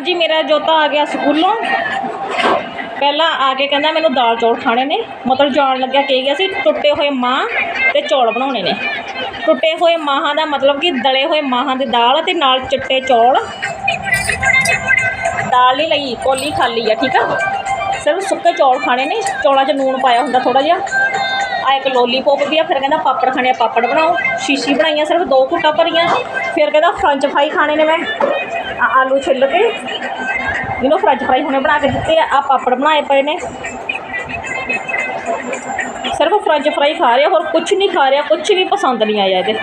ਹਾਂਜੀ ਮੇਰਾ ਜੋਤਾ ਆ ਗਿਆ ਸਕੂਲੋਂ। ਪਹਿਲਾਂ ਆ ਕੇ ਕਹਿੰਦਾ ਮੈਨੂੰ ਦਾਲ ਚੌਲ ਖਾਣੇ ਨੇ। ਮਤਲਬ ਜਾਣ ਲੱਗਿਆ ਕੀ ਗਿਆ ਸੀ, ਟੁੱਟੇ ਹੋਏ ਮਾਂ ਤੇ ਚੌਲ ਬਣਾਉਣੇ ਨੇ। ਟੁੱਟੇ ਹੋਏ ਮਾਹਾਂ ਦਾ ਮਤਲਬ ਕਿ ਦਲੇ ਹੋਏ ਮਾਹਾਂ ਦੀ ਦਾਲ ਤੇ ਨਾਲ ਚਿੱਟੇ ਚੌਲ। ਦਾਲ ਨਹੀਂ ਲਈ, ਕੋਲੀ ਖਾਲੀ ਆ, ਠੀਕ ਆ? ਸਿਰਫ ਸੁੱਕੇ ਚੌਲ ਖਾਣੇ ਨੇ। ਚੌਲਾਂ 'ਚ ਨੂਣ ਪਾਇਆ ਹੁੰਦਾ ਥੋੜਾ ਜਿਹਾ। ਆ ਇੱਕ ਲੋਲੀਪੌਪ ਵੀ ਆ, ਫਿਰ ਕਹਿੰਦਾ ਪਾਪੜ ਖਾਣੇ ਆ, ਪਾਪੜ ਬਣਾਓ। ਸ਼ੀਸ਼ੀ ਬਣਾਈਆਂ ਸਿਰਫ ਦੋ ਘੁੱਟਾਂ ਭਰੀਆਂ। ਫਿਰ ਕਹਿੰਦਾ ਫਰੰਚ ਫਰਾਈ ਖਾਣੇ ਨੇ ਮੈਂ। ਆਲੂ ਛਿੱਲ ਕੇ ਜਿਹਨੂੰ ਫਰੰਚ ਫਰਾਈ ਹੁਣੇ ਬਣਾ ਕੇ ਦਿੱਤੇ ਆ ਆ ਪਾਪੜ ਬਣਾਏ ਪਏ ਨੇ। ਸਿਰਫ ਫਰੰਚ ਫਰਾਈ ਖਾ ਰਿਹਾ ਹੋਰ ਕੁਝ ਨਹੀਂ ਖਾ ਰਿਹਾ ਕੁਝ ਵੀ ਪਸੰਦ ਨਹੀਂ ਆਇਆ ਇਹਦੇ।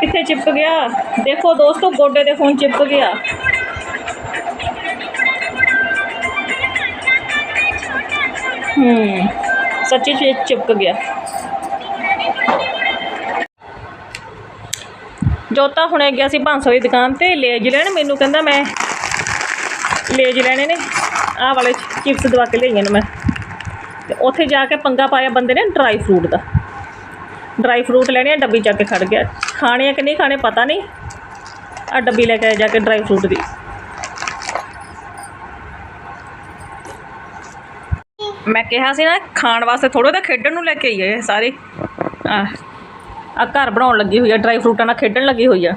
ਕਿੱਥੇ ਚਿਪਕ ਗਿਆ? ਦੇਖੋ ਦੋਸਤੋ, ਗੋਡੇ ਦੇ ਫੋਨ ਚਿਪਕ ਗਿਆ। ਹੂੰ। ਸੱਚੀ ਚ ਚਿਪਕ ਗਿਆ। ਜੋਤਾ ਹੁਣੇ ਗਿਆ ਸੀ 500 ਦੀ ਦੁਕਾਨ ਤੇ ਲੇਜ ਲੈਣ, ਮੈਨੂੰ ਕਹਿੰਦਾ ਮੈਂ ਲੇਜ ਲੈਣੇ ਨੇ। ਆਹ ਵਾਲੇ ਚਿਪਸ ਦਵਾ ਕੇ ਲਈਆਂ ਨੇ ਮੈਂ। ਤੇ ਉੱਥੇ ਜਾ ਕੇ ਪੰਗਾ ਪਾਇਆ ਬੰਦੇ ਨੇ ਡਰਾਈ ਫਰੂਟ ਦਾ। ਡਰਾਈ ਫਰੂਟ ਲੈਣੇ ਆ, ਡੱਬੀ ਚੱਕ ਕੇ ਖੜ ਗਿਆ। ਖਾਣੇ ਆ ਕਿ ਨਹੀਂ ਖਾਣੇ ਪਤਾ ਨਹੀਂ। ਆ ਡੱਬੀ ਲੈ ਕੇ ਆਇਆ ਜਾ ਕੇ ਡਰਾਈ ਫਰੂਟ ਦੀ। ਮੈਂ ਕਿਹਾ ਸੀ ਨਾ ਖਾਣ ਵਾਸਤੇ ਥੋੜਾ ਤਾਂ ਖੇਡਣ ਨੂੰ ਲੈ ਕੇ ਆਈ ਹੈ ਸਾਰੇ। ਆ ਆ ਘਰ ਬਣਾਉਣ ਲੱਗੀ ਹੋਈ ਆ ਡਰਾਈ ਫਰੂਟਾਂ ਨਾਲ ਖੇਡਣ ਲੱਗੀ ਹੋਈ ਆ।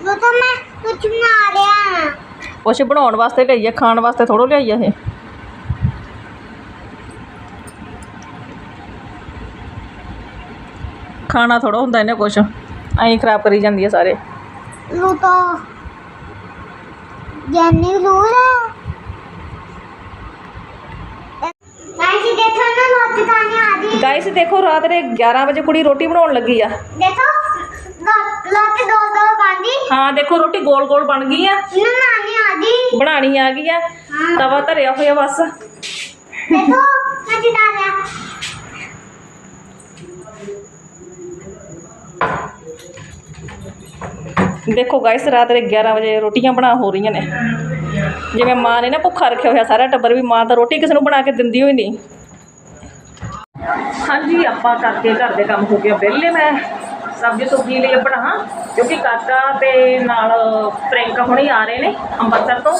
ਉਹ ਤਾਂ ਮੈਂ ਕੁਝ ਬਣਾ ਰਿਹਾ ਕੁਛ ਬਣਾਉਣ ਵਾਸਤੇ ਲਈ ਆ ਖਾਣ ਵਾਸਤੇ ਥੋੜੋ ਲਿਆਈ ਆ ਇਹ। ਖਾਣਾ ਥੋੜਾ ਹੁੰਦਾ ਇਹਨੇ ਕੁਛ ਐਂ ਖਰਾਬ ਕਰੀ ਜਾਂਦੀ ਆ ਸਾਰੇ। ਲੂ ਤਾਂ ਜਾਨੀ ਲੂ ਰੇ ਗਾਇਸ ਦੇਖੋ ਨਾ ਲੋਟ ਕਾਨੇ ਆਦੀ ਗਾਇਸ ਦੇਖੋ ਰਾਤ ਦੇ 11 ਵਜੇ ਕੁੜੀ ਰੋਟੀ ਬਣਾਉਣ ਲੱਗੀ ਆ। ਦੇਖੋ ਲੋਟ ਦੋ ਦੋ ਬਾਂਦੀ ਹਾਂ ਦੇਖੋ ਰੋਟੀ ਗੋਲ ਗੋਲ ਬਣ ਗਈ ਆ। ਬਣਾਣੀ ਆ ਗਈ ਆ। ਤਵਾ ਧਰਿਆ ਹੋਇਆ ਬਸ। ਦੇਖੋ ਦੇਖੋ ਗਾਇਸ ਰਾਤ ਦੇ 11 ਵਜੇ ਰੋਟੀਆਂ ਬਣਾ ਹੋ ਰਹੀਆਂ ਨੇ। ਜਿਵੇਂ ਮਾਂ ਨੇ ਨਾ ਭੁੱਖਾ ਰੱਖਿਆ ਹੋਇਆ ਸਾਰਾ ਟੱਬਰ ਵੀ ਮਾਂ ਤਾਂ ਰੋਟੀ ਕਿਸੇ ਨੂੰ ਬਣਾ ਕੇ ਦਿੰਦੀ ਹੋਈ ਨਹੀਂ। ਹਾਂਜੀ, ਆਪਾਂ ਕਰਕੇ ਘਰ ਦੇ ਕੰਮ ਹੋ ਗਿਆ ਵਿਹਲੇ ਮੈਂ। ਸਬਜ਼ੀ ਸੁਬਜ਼ੀ ਲਈ ਬਣਾ ਕਿਉਂਕਿ ਕਾਕਾ ਤੇ ਨਾਲ ਪ੍ਰਿੰਕਾ ਹੁਣੇ ਆ ਰਹੇ ਨੇ ਅੰਮ੍ਰਿਤਸਰ ਤੋਂ।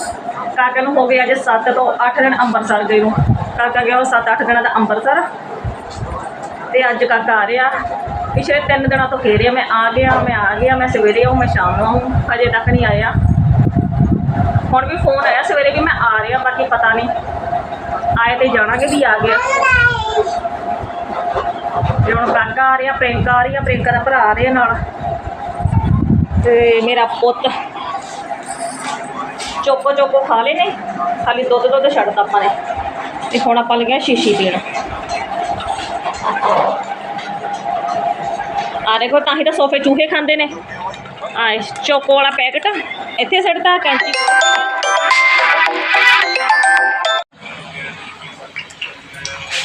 ਕਾਕਾ ਨੂੰ ਹੋ ਗਿਆ ਅੱਜ 7 ਤੋਂ 8 ਦਿਨ ਅੰਮ੍ਰਿਤਸਰ ਗਏ ਨੂੰ। ਕਾਕਾ ਗਿਆ 7-8 ਦਿਨਾਂ ਦਾ ਅੰਮ੍ਰਿਤਸਰ ਤੇ ਅੱਜ ਕਾਕਾ ਆ ਰਿਹਾ। ਪਿਛਲੇ 3 ਦਿਨਾਂ ਤੋਂ ਕਹਿ ਰਿਹਾ ਮੈਂ ਆ ਗਿਆ, ਮੈਂ ਆ ਗਿਆ, ਮੈਂ ਸਵੇਰੇ ਆਊਂ, ਮੈਂ ਸ਼ਾਮ ਨੂੰ ਆਊਂ। ਹਜੇ ਤੱਕ ਨਹੀਂ ਆਇਆ। ਹੁਣ ਵੀ ਫੋਨ ਆਇਆ ਸਵੇਰੇ ਕਿ ਮੈਂ ਆ ਰਿਹਾ, ਬਾਕੀ ਪਤਾ ਨਹੀਂ। ਆਏ ਤੇ ਜਾਣਾਗੇ ਵੀ ਆ ਗਿਆ। ਤੇ ਹੁਣ ਕਾਕਾ ਆ ਰਿਹਾ ਪ੍ਰਿੰਕਾ ਆ ਰਹੀ ਆ ਪ੍ਰਿੰਕਾ ਦਾ ਭਰਾ ਆ ਰਿਹਾ ਨਾਲ। ਤੇ ਮੇਰਾ ਪੁੱਤ। ਚੋਕੋ ਚੋਕੋ ਖਾ ਲਏ ਨੇ? ਖਾਲੀ ਦੁੱਧ ਦੁੱਧ ਛੱਡਤਾ ਆਪਾਂ ਨੇ। ਤੇ ਹੁਣ ਆਪਾਂ ਲੱਗਿਆ ਸ਼ੀਸ਼ੀ ਪੀਣ। ਆ ਦੇਖੋ, ਤਾਂ ਹੀ ਤਾਂ ਸੋਫੇ ਚੂਹੇ ਖਾਂਦੇ ਨੇ। ਆ ਚੋਕੋ ਵਾਲਾ ਪੈਕਟ, ਇੱਥੇ ਸਿੱਟਦਾ ਕੈਂਚੀ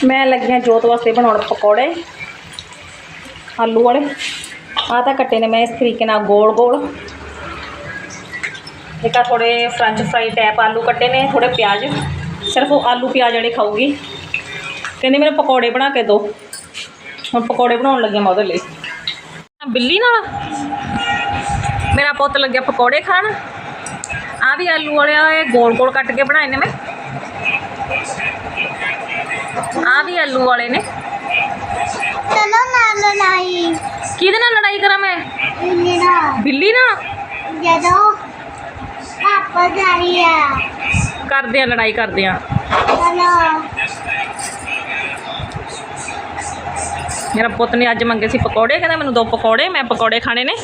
ਮੈਂ ਲੱਗੀਆਂ ਜੋਤ ਵਾਸਤੇ ਬਣਾਉਣ ਪਕੌੜੇ। ਆਲੂ ਵਾਲੇ ਆ ਤਾਂ ਕੱਟੇ ਨੇ ਮੈਂ ਇਸ ਤਰੀਕੇ ਨਾਲ ਗੋਲ ਗੋਲ ਇੱਕ ਆ ਥੋੜੇ ਫ੍ਰੈਂਚ ਫਰਾਈ ਟੈਪ ਆਲੂ ਕੱਟੇ ਨੇ ਥੋੜੇ ਪਿਆਜ਼ ਸਿਰਫ ਉਹ ਆਲੂ ਪਿਆਜ਼ ਜਿਹੜੇ ਖਾਊਗੀ ਕਹਿੰਦੇ ਮੇਰੇ ਪਕੌੜੇ ਬਣਾ ਕੇ ਦਿਓ ਹੁਣ ਪਕੌੜੇ ਬਣਾਉਣ ਲੱਗੀ ਹਾਂ ਮੈਂ ਉਹਦੇ ਲਈ ਬਿੱਲੀ ਨਾਲ ਮੇਰਾ ਪੁੱਤ ਲੱਗਿਆ ਪਕੌੜੇ ਖਾਣ ਆ ਵੀ ਆਲੂ ਵਾਲੇ ਆ ਗੋਲ ਗੋਲ ਕੱਟ ਕੇ ਬਣਾਏ ਨੇ ਨਾਲ ਲੜਾਈ। ਕਿਹਦੇ ਨਾਲ ਲੜਾਈ ਕਰਾਂ ਮੈਂ? ਇਹ ਨਾ ਬਿੱਲੀ ਨਾਲ? ਜਦੋਂ ਪਾਪਾ ਜਾਈ ਆ। ਕਰਦੇ ਆ ਲੜਾਈ ਕਰਦੇ ਆ। ਮੇਰਾ ਪੁੱਤ ਨੇ ਅੱਜ ਮੰਗੇ ਸੀ ਪਕੌੜੇ ਕਹਿੰਦਾ ਮੈਨੂੰ ਦੋ ਪਕੌੜੇ ਮੈਂ ਪਕੌੜੇ ਖਾਣੇ ਨੇ।